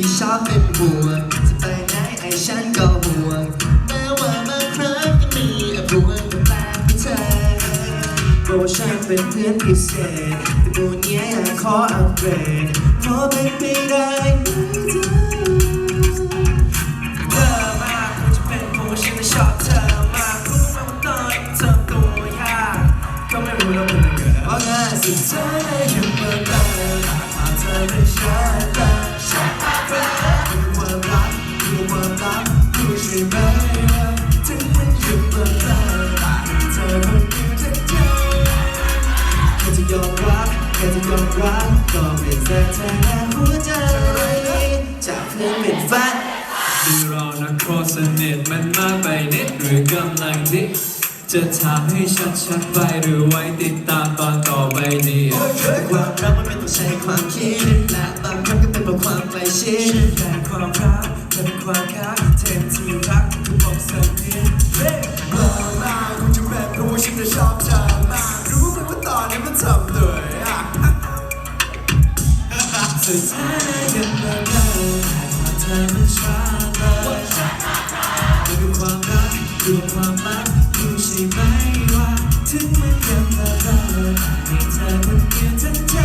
ที่ชอบเป็นห่วงจะไปไหนไอ้ฉันก็ห่วงแม้ว่าบางครั้งก็มีแอบห่วงกับแปลกเธอโปราะว่าฉันเป็นเพื่อนพิเศษแต่บุญเนี้ยอยากขออัปเกรดขอเป็นไปได้ ปลี่ยนสถานะหัวใจจากเพื่อนเป็นแฟนดูเรานักโครสนิทมันมากไปนิดหรือกำลังดิ จะทำให้ชัดๆไปหรือไว้ติดตามตอนต่อไปนี่ความรักมันไม่ต้องใช้ความคิดและบางครั้งก็เป็นเพราะความใกล้ชิดแต่ความรักเป็นความรักเทนที่รักคือผมสนิทเฮ้ยเมื่อมาคุณจะเป็นรู้ฉันจะชอบเธอมากรู้ไหมว่าตอนนี้มันทำเลยอะสุดท้ายยังเลิกกันแต่เธอไม่ช้าเลยดูความรักดูความรัก อคนเดียวทั้งใจ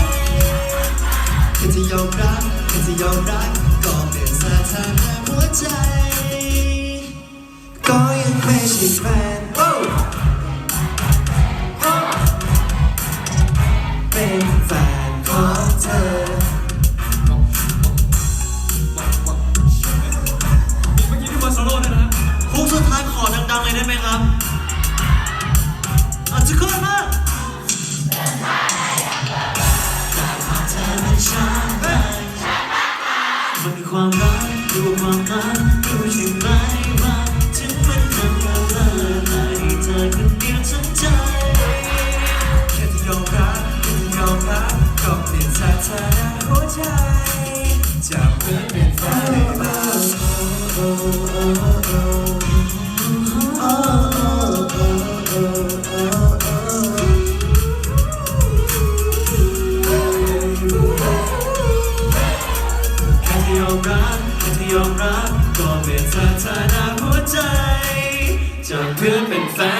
แค่จะยอมรักแค่จะยอมรักก็เปลี่ยนสถานะหัวใจ ก็ยังไม่ใช่แฟนโอ้เป็นแฟนของเธอ ความรักดูใช่ไหมว่าถึงมันทำเราเลิกให้เธอคนเดียวทั้งใจแค่ที่ยอมรับแค่ที่ยอมรับก็เปลี่ยนสถานะหัวใจเพื่อ ยอมรับก็เป็นสถานะหัวใจจากเพื่อนเป็นแฟน